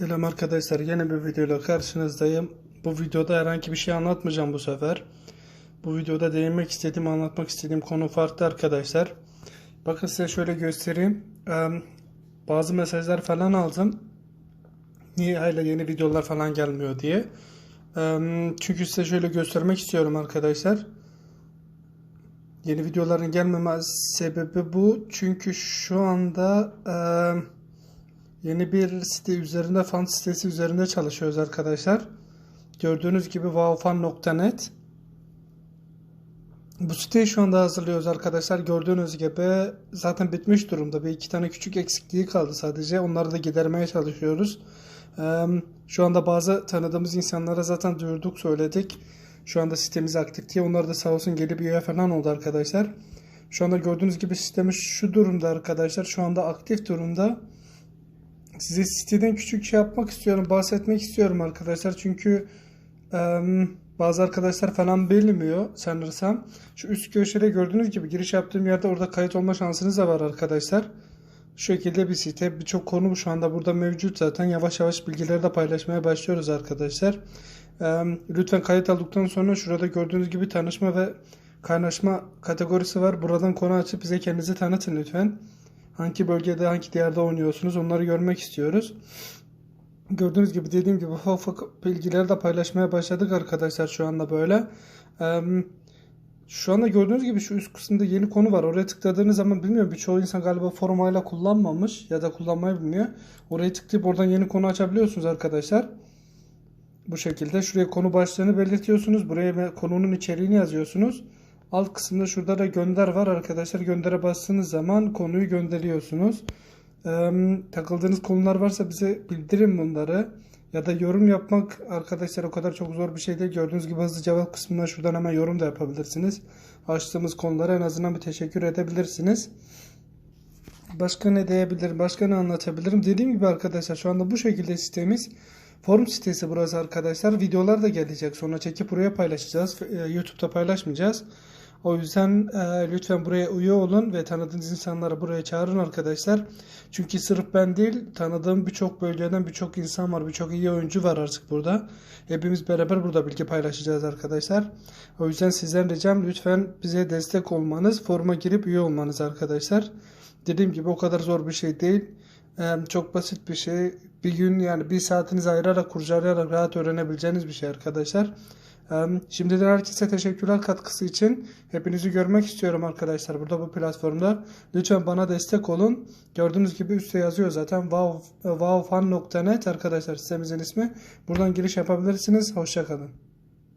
Selam arkadaşlar. Yeni bir videoyla karşınızdayım. Bu videoda herhangi bir şey anlatmayacağım bu sefer. Bu videoda değinmek istediğim, anlatmak istediğim konu farklı arkadaşlar. Bakın size şöyle göstereyim. Ee, bazı mesajlar falan aldım. Niye hala yeni videolar falan gelmiyor diye. Ee, çünkü size şöyle göstermek istiyorum arkadaşlar. Yeni videoların gelmeme sebebi bu. Çünkü şu anda eee Yeni bir site üzerinde, fan sitesi üzerinde çalışıyoruz arkadaşlar. Gördüğünüz gibi wowfan.net Bu siteyi şu anda hazırlıyoruz arkadaşlar. Gördüğünüz gibi zaten bitmiş durumda. Bir iki tane küçük eksikliği kaldı sadece. Onları da gidermeye çalışıyoruz. Şu anda bazı tanıdığımız insanlara zaten duyurduk, söyledik. Şu anda sitemiz aktif diye. Onlar da sağ olsun gelip üye falan oldu arkadaşlar. Şu anda gördüğünüz gibi sistemi şu durumda arkadaşlar. Şu anda aktif durumda. Size siteden küçük şey yapmak istiyorum, bahsetmek istiyorum arkadaşlar. Çünkü bazı arkadaşlar falan bilmiyor sanırsam. Şu üst köşede gördüğünüz gibi giriş yaptığım yerde orada kayıt olma şansınız da var arkadaşlar. Şu şekilde bir site. Birçok konu şu anda burada mevcut zaten. Yavaş yavaş bilgileri de paylaşmaya başlıyoruz arkadaşlar. Lütfen kayıt aldıktan sonra şurada gördüğünüz gibi tanışma ve kaynaşma kategorisi var. Buradan konu açıp bize kendinizi tanıtın lütfen. Hangi bölgede, hangi diyarda oynuyorsunuz onları görmek istiyoruz. Gördüğünüz gibi dediğim gibi ufak ufak bilgileri de paylaşmaya başladık arkadaşlar şu anda böyle. Eee, Şu anda gördüğünüz gibi şu üst kısımda yeni konu var. Oraya tıkladığınız zaman bilmiyorum birçoğu insan galiba formayla kullanmamış ya da kullanmayı bilmiyor. Oraya tıklayıp oradan yeni konu açabiliyorsunuz arkadaşlar. Bu şekilde şuraya konu başlığını belirtiyorsunuz. Buraya konunun içeriğini yazıyorsunuz. Alt kısımda şurada da gönder var arkadaşlar. Göndere bastığınız zaman konuyu gönderiyorsunuz. Ee, takıldığınız konular varsa bize bildirin bunları. Ya da yorum yapmak arkadaşlar o kadar çok zor bir şey değil. Gördüğünüz gibi hızlı cevap kısmından şuradan hemen yorum da yapabilirsiniz. Açtığımız konulara en azından bir teşekkür edebilirsiniz. Başka ne diyebilirim? Başka ne anlatabilirim? Dediğim gibi arkadaşlar şu anda bu şekilde sitemiz. Forum sitesi burası arkadaşlar. Videolar da gelecek. Sonra çekip buraya paylaşacağız. Ee, YouTube'da paylaşmayacağız. O yüzden e, lütfen buraya üye olun ve tanıdığınız insanları buraya çağırın arkadaşlar. Çünkü sırf ben değil tanıdığım birçok bölgeden birçok insan var. Birçok iyi oyuncu var artık burada. Hepimiz beraber burada bilgi paylaşacağız arkadaşlar. O yüzden sizden ricam lütfen bize destek olmanız. Foruma girip üye olmanız arkadaşlar. Dediğim gibi o kadar zor bir şey değil. Çok basit bir şey. Bir gün yani bir saatinizi ayırarak kurcalayarak rahat öğrenebileceğiniz bir şey arkadaşlar. Şimdiden herkese teşekkürler katkısı için. Hepinizi görmek istiyorum arkadaşlar burada bu platformda. Lütfen bana destek olun. Gördüğünüz gibi üstte yazıyor zaten wow, wowfan.net arkadaşlar sitemizin ismi. Buradan giriş yapabilirsiniz. Hoşçakalın.